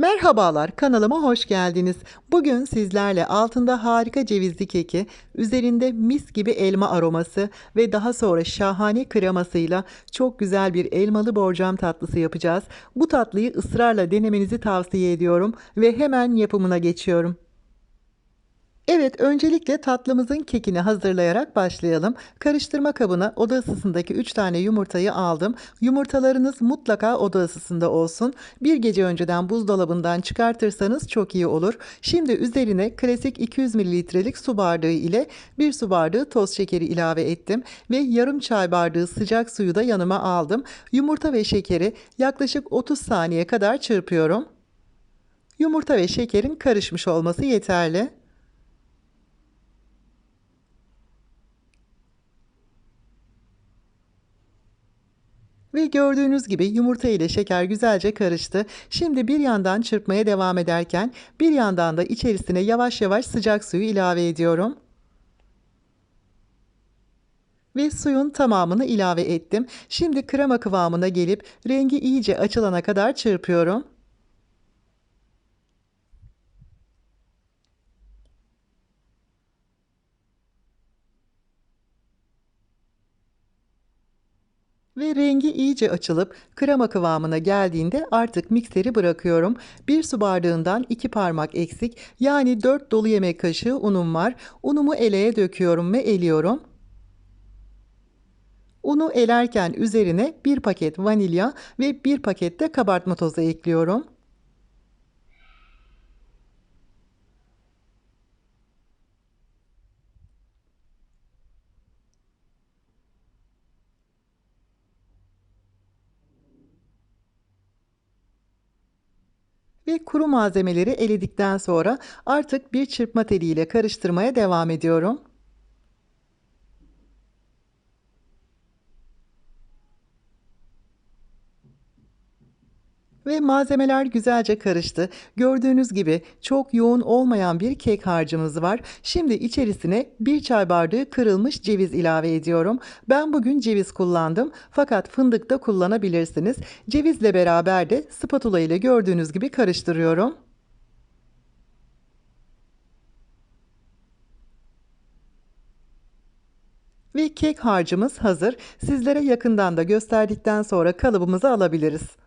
Merhabalar, kanalıma hoş geldiniz. Bugün sizlerle altında harika cevizli keki, üzerinde mis gibi elma aroması ve daha sonra şahane kremasıyla çok güzel bir elmalı borcam tatlısı yapacağız. Bu tatlıyı ısrarla denemenizi tavsiye ediyorum ve hemen yapımına geçiyorum. Evet, öncelikle tatlımızın kekini hazırlayarak başlayalım. Karıştırma kabına oda ısısındaki 3 tane yumurtayı aldım. Yumurtalarınız mutlaka oda ısısında olsun. Bir gece önceden buzdolabından çıkartırsanız çok iyi olur. Şimdi üzerine klasik 200 mililitrelik su bardağı ile 1 su bardağı toz şekeri ilave ettim ve yarım çay bardağı sıcak suyu da yanıma aldım. Yumurta ve şekeri yaklaşık 30 saniye kadar çırpıyorum. Yumurta ve şekerin karışmış olması yeterli. Ve gördüğünüz gibi yumurta ile şeker güzelce karıştı. Şimdi bir yandan çırpmaya devam ederken bir yandan da içerisine yavaş yavaş sıcak suyu ilave ediyorum. Ve suyun tamamını ilave ettim. Şimdi krema kıvamına gelip rengi iyice açılana kadar çırpıyorum. Rengi iyice açılıp krema kıvamına geldiğinde artık mikseri bırakıyorum. Bir su bardağından iki parmak eksik yani 4 dolu yemek kaşığı unum var. Unumu eleye döküyorum ve eliyorum. Unu elerken üzerine bir paket vanilya ve bir paket de kabartma tozu ekliyorum. Ve kuru malzemeleri eledikten sonra artık bir çırpma teliyle karıştırmaya devam ediyorum. Ve malzemeler güzelce karıştı. Gördüğünüz gibi çok yoğun olmayan bir kek harcımız var. Şimdi içerisine bir çay bardağı kırılmış ceviz ilave ediyorum. Ben bugün ceviz kullandım fakat fındık da kullanabilirsiniz. Cevizle beraber de spatula ile gördüğünüz gibi karıştırıyorum. Ve kek harcımız hazır. Sizlere yakından da gösterdikten sonra kalıbımızı alabiliriz.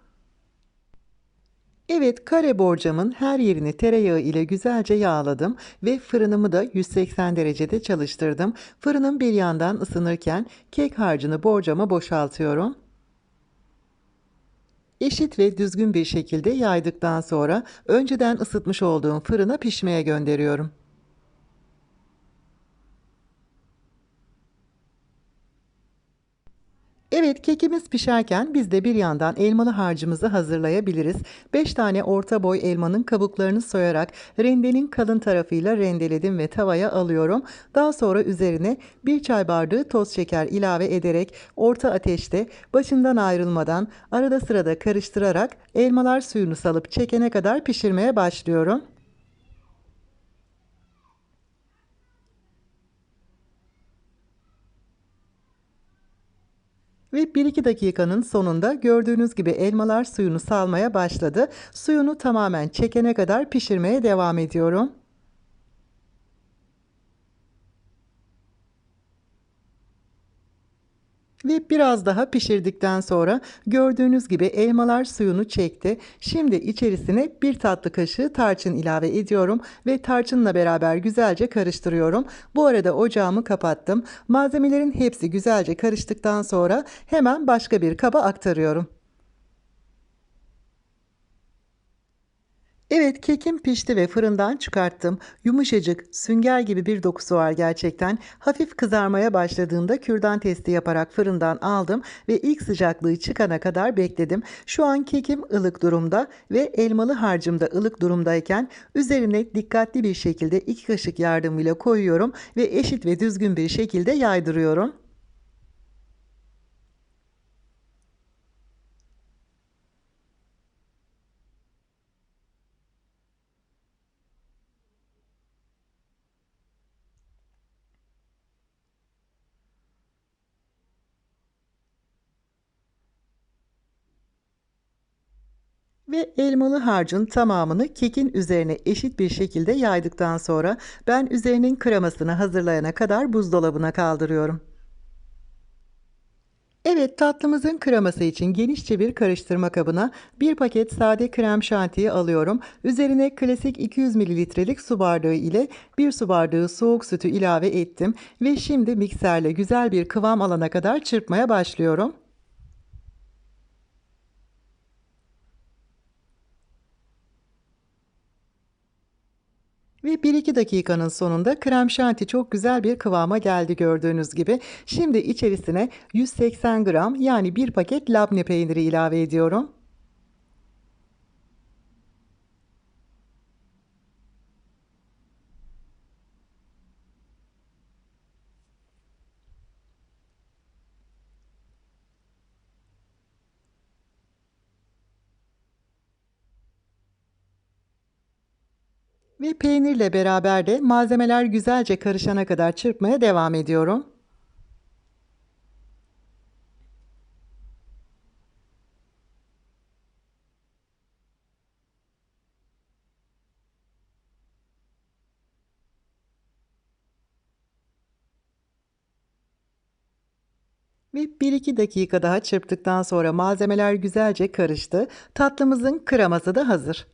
Evet, kare borcamın her yerini tereyağı ile güzelce yağladım ve fırınımı da 180 derecede çalıştırdım. Fırınım bir yandan ısınırken kek harcını borcama boşaltıyorum. Eşit ve düzgün bir şekilde yaydıktan sonra önceden ısıtmış olduğum fırına pişmeye gönderiyorum. Evet kekimiz pişerken biz de bir yandan elmalı harcımızı hazırlayabiliriz. 5 tane orta boy elmanın kabuklarını soyarak rendenin kalın tarafıyla rendeledim ve tavaya alıyorum. Daha sonra üzerine 1 çay bardağı toz şeker ilave ederek orta ateşte başından ayrılmadan arada sırada karıştırarak elmalar suyunu salıp çekene kadar pişirmeye başlıyorum. Ve 1-2 dakikanın sonunda gördüğünüz gibi elmalar suyunu salmaya başladı. Suyunu tamamen çekene kadar pişirmeye devam ediyorum. Ve biraz daha pişirdikten sonra gördüğünüz gibi elmalar suyunu çekti. Şimdi içerisine bir tatlı kaşığı tarçın ilave ediyorum ve tarçınla beraber güzelce karıştırıyorum. Bu arada ocağımı kapattım. Malzemelerin hepsi güzelce karıştıktan sonra hemen başka bir kaba aktarıyorum. Evet kekim pişti ve fırından çıkarttım. Yumuşacık, sünger gibi bir dokusu var gerçekten. Hafif kızarmaya başladığında kürdan testi yaparak fırından aldım ve ilk sıcaklığı çıkana kadar bekledim. Şu an kekim ılık durumda ve elmalı harcım da ılık durumdayken üzerine dikkatli bir şekilde iki kaşık yardımıyla koyuyorum ve eşit ve düzgün bir şekilde yaydırıyorum. Ve elmalı harcın tamamını kekin üzerine eşit bir şekilde yaydıktan sonra ben üzerinin kremasını hazırlayana kadar buzdolabına kaldırıyorum. Evet tatlımızın kreması için genişçe bir karıştırma kabına bir paket sade krem şantiyi alıyorum. Üzerine klasik 200 mililitrelik su bardağı ile bir su bardağı soğuk sütü ilave ettim. Ve şimdi mikserle güzel bir kıvam alana kadar çırpmaya başlıyorum. Ve 1-2 dakikanın sonunda krem şanti çok güzel bir kıvama geldi gördüğünüz gibi. Şimdi içerisine 180 gram yani bir paket labne peyniri ilave ediyorum. Ve peynirle beraber de malzemeler güzelce karışana kadar çırpmaya devam ediyorum. Ve 1-2 dakika daha çırptıktan sonra malzemeler güzelce karıştı. Tatlımızın kreması da hazır.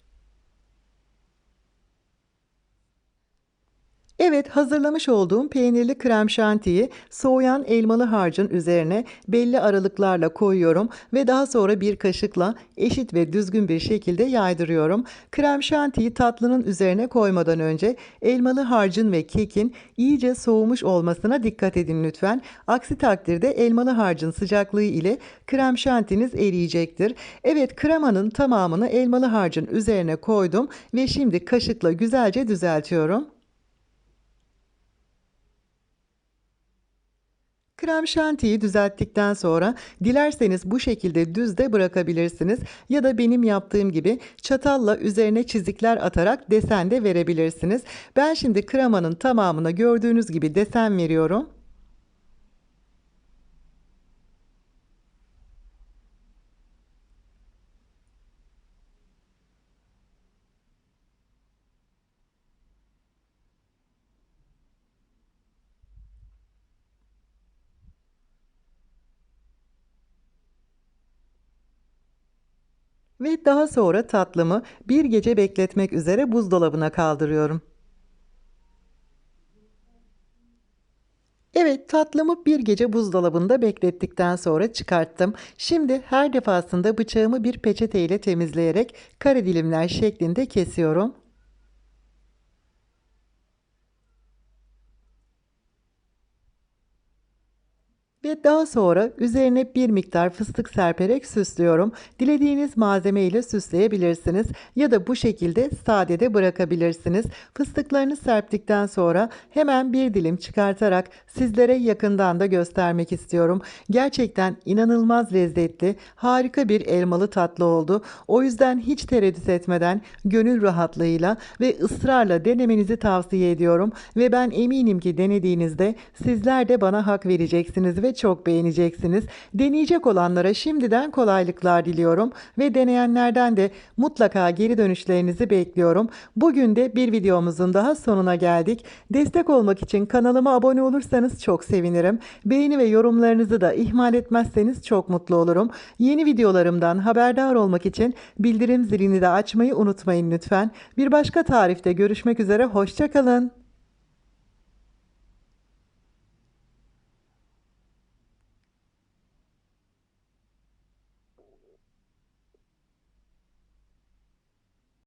Evet, hazırlamış olduğum peynirli krem şantiyi soğuyan elmalı harcın üzerine belli aralıklarla koyuyorum ve daha sonra bir kaşıkla eşit ve düzgün bir şekilde yaydırıyorum. Krem şantiyi tatlının üzerine koymadan önce elmalı harcın ve kekin iyice soğumuş olmasına dikkat edin lütfen. Aksi takdirde elmalı harcın sıcaklığı ile krem şantiniz eriyecektir. Evet, kremanın tamamını elmalı harcın üzerine koydum ve şimdi kaşıkla güzelce düzeltiyorum. Krem şantiyi düzelttikten sonra dilerseniz bu şekilde düz de bırakabilirsiniz ya da benim yaptığım gibi çatalla üzerine çizikler atarak desen de verebilirsiniz. Ben şimdi kremanın tamamına gördüğünüz gibi desen veriyorum. Ve daha sonra tatlımı bir gece bekletmek üzere buzdolabına kaldırıyorum. Evet, tatlımı bir gece buzdolabında beklettikten sonra çıkarttım. Şimdi her defasında bıçağımı bir peçete ile temizleyerek kare dilimler şeklinde kesiyorum. Ve daha sonra üzerine bir miktar fıstık serperek süslüyorum. Dilediğiniz malzeme ile süsleyebilirsiniz ya da bu şekilde sade de bırakabilirsiniz. Fıstıklarını serptikten sonra hemen bir dilim çıkartarak sizlere yakından da göstermek istiyorum. Gerçekten inanılmaz lezzetli, harika bir elmalı tatlı oldu. O yüzden hiç tereddüt etmeden gönül rahatlığıyla ve ısrarla denemenizi tavsiye ediyorum ve ben eminim ki denediğinizde sizler de bana hak vereceksiniz ve ve çok beğeneceksiniz. Deneyecek olanlara şimdiden kolaylıklar diliyorum ve deneyenlerden de mutlaka geri dönüşlerinizi bekliyorum. Bugün de bir videomuzun daha sonuna geldik. Destek olmak için kanalıma abone olursanız çok sevinirim. Beğeni ve yorumlarınızı da ihmal etmezseniz çok mutlu olurum. Yeni videolarımdan haberdar olmak için bildirim zilini de açmayı unutmayın lütfen. Bir başka tarifte görüşmek üzere, hoşçakalın.